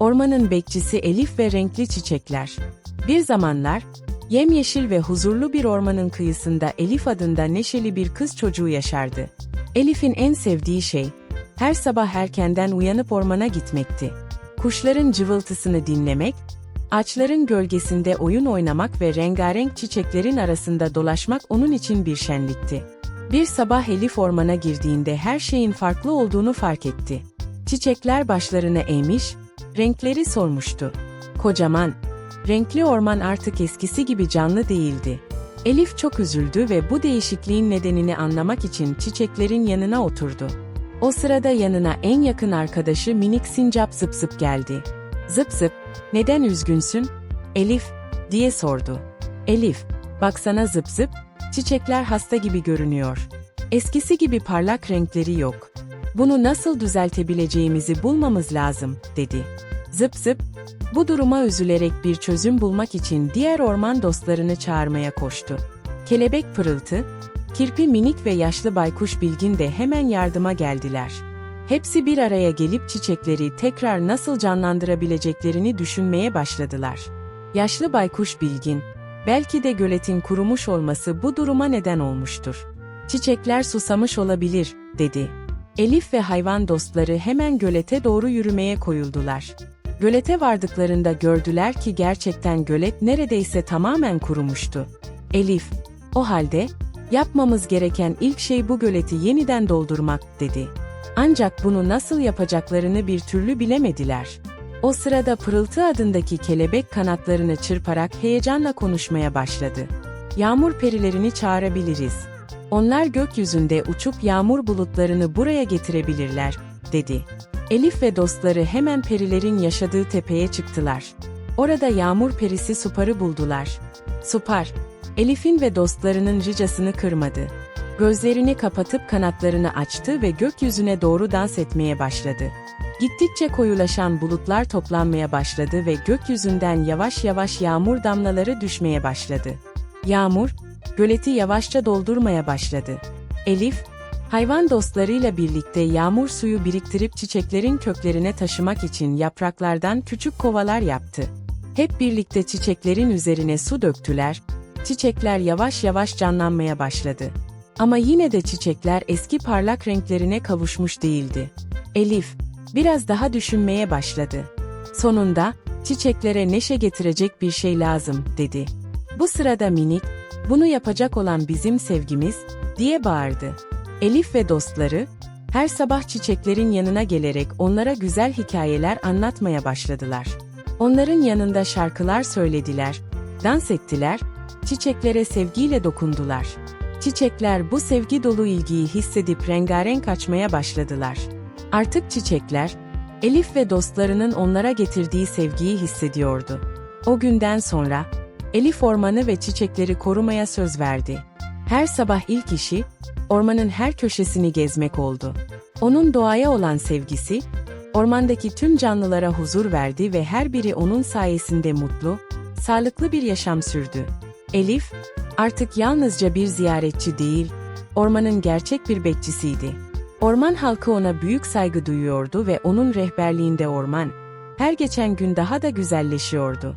Ormanın bekçisi Elif ve renkli çiçekler. Bir zamanlar, yemyeşil ve huzurlu bir ormanın kıyısında Elif adında neşeli bir kız çocuğu yaşardı. Elif'in en sevdiği şey, her sabah erkenden uyanıp ormana gitmekti. Kuşların cıvıltısını dinlemek, ağaçların gölgesinde oyun oynamak ve rengarenk çiçeklerin arasında dolaşmak onun için bir şenlikti. Bir sabah Elif ormana girdiğinde her şeyin farklı olduğunu fark etti. Çiçekler başlarını eğmiş, renkleri solmuştu. Kocaman, renkli orman artık eskisi gibi canlı değildi. Elif çok üzüldü ve bu değişikliğin nedenini anlamak için çiçeklerin yanına oturdu. O sırada yanına en yakın arkadaşı minik sincap zıp zıp geldi. Zıp zıp, neden üzgünsün? Elif, diye sordu. Elif, baksana zıp zıp, çiçekler hasta gibi görünüyor. Eskisi gibi parlak renkleri yok. Bunu nasıl düzeltebileceğimizi bulmamız lazım, dedi. Zıp zıp, bu duruma üzülerek bir çözüm bulmak için diğer orman dostlarını çağırmaya koştu. Kelebek pırıltı, kirpi minik ve yaşlı baykuş bilgin de hemen yardıma geldiler. Hepsi bir araya gelip çiçekleri tekrar nasıl canlandırabileceklerini düşünmeye başladılar. Yaşlı baykuş bilgin, belki de göletin kurumuş olması bu duruma neden olmuştur. Çiçekler susamış olabilir, dedi. Elif ve hayvan dostları hemen gölete doğru yürümeye koyuldular. Gölete vardıklarında gördüler ki gerçekten gölet neredeyse tamamen kurumuştu. Elif, o halde, yapmamız gereken ilk şey bu göleti yeniden doldurmak, dedi. Ancak bunu nasıl yapacaklarını bir türlü bilemediler. O sırada Pırıltı adındaki kelebek kanatlarını çırparak heyecanla konuşmaya başladı. Yağmur perilerini çağırabiliriz. Onlar gökyüzünde uçup yağmur bulutlarını buraya getirebilirler, dedi. Elif ve dostları hemen perilerin yaşadığı tepeye çıktılar. Orada yağmur perisi Supar'ı buldular. Supar, Elif'in ve dostlarının ricasını kırmadı. Gözlerini kapatıp kanatlarını açtı ve gökyüzüne doğru dans etmeye başladı. Gittikçe koyulaşan bulutlar toplanmaya başladı ve gökyüzünden yavaş yavaş yağmur damlaları düşmeye başladı. Yağmur, göleti yavaşça doldurmaya başladı. Elif, hayvan dostlarıyla birlikte yağmur suyu biriktirip çiçeklerin köklerine taşımak için yapraklardan küçük kovalar yaptı. Hep birlikte çiçeklerin üzerine su döktüler, çiçekler yavaş yavaş canlanmaya başladı. Ama yine de çiçekler eski parlak renklerine kavuşmuş değildi. Elif, biraz daha düşünmeye başladı. Sonunda, çiçeklere neşe getirecek bir şey lazım, dedi. Bu sırada minik, bunu yapacak olan bizim sevgimiz, diye bağırdı. Elif ve dostları, her sabah çiçeklerin yanına gelerek onlara güzel hikayeler anlatmaya başladılar. Onların yanında şarkılar söylediler, dans ettiler, çiçeklere sevgiyle dokundular. Çiçekler bu sevgi dolu ilgiyi hissedip rengarenk açmaya başladılar. Artık çiçekler, Elif ve dostlarının onlara getirdiği sevgiyi hissediyordu. O günden sonra, Elif ormanı ve çiçekleri korumaya söz verdi. Her sabah ilk işi, ormanın her köşesini gezmek oldu. Onun doğaya olan sevgisi, ormandaki tüm canlılara huzur verdi ve her biri onun sayesinde mutlu, sağlıklı bir yaşam sürdü. Elif, artık yalnızca bir ziyaretçi değil, ormanın gerçek bir bekçisiydi. Orman halkı ona büyük saygı duyuyordu ve onun rehberliğinde orman, her geçen gün daha da güzelleşiyordu.